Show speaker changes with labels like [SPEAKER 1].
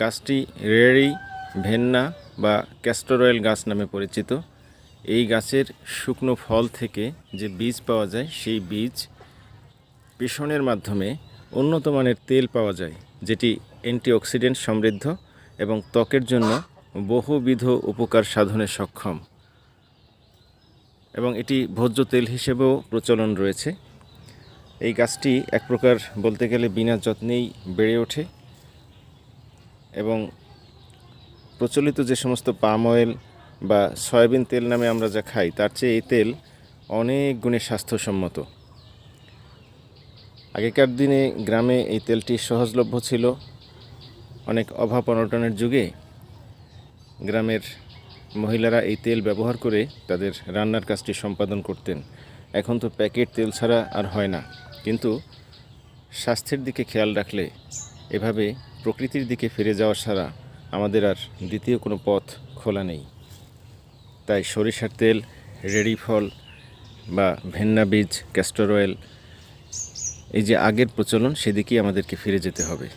[SPEAKER 1] গাছটি রেড়ি, ভেন্না বা ক্যাস্টর অয়েল গাছ নামে পরিচিত। এই গাছের শুকনো ফল থেকে যে বীজ পাওয়া যায়, সেই বীজ পেষণের মাধ্যমে উন্নত মানের তেল পাওয়া যায়, যেটি অ্যান্টিঅক্সিডেন্ট সমৃদ্ধ এবং ত্বকের জন্য বহুবিধ উপকার সাধনে সক্ষম। এবং এটি ভোজ্য তেল হিসেবেও প্রচলন রয়েছে। এই গাছটি এক প্রকার বলতে গেলে বিনা যত্নেই বেড়ে ওঠে। এবং প্রচলিত যে সমস্ত পাম অয়েল বা সয়াবিন তেল নামে আমরা যা খাই, তার চেয়ে এই তেল অনেক গুণে স্বাস্থ্যসম্মত। আগেকার দিনে গ্রামে এই তেলটি সহজলভ্য ছিল। অনেক অভাব অনটনের যুগে গ্রামের মহিলারা এই তেল ব্যবহার করে তাদের রান্নার কাজটি সম্পাদন করতেন। এখন তো প্যাকেট তেল ছাড়া আর হয় না। কিন্তু স্বাস্থ্যের দিকে খেয়াল রাখলে এভাবে প্রকৃতির দিকে ফিরে যাওয়া ছাড়া আমাদের আর দ্বিতীয় কোনো পথ খোলা নেই। তাই সরিষার তেল, রেডি ফল বা ভেন্না বীজ ক্যাস্টর অয়েল এই যে আগের প্রচলন, সেদিকেই আমাদেরকে ফিরে যেতে হবে।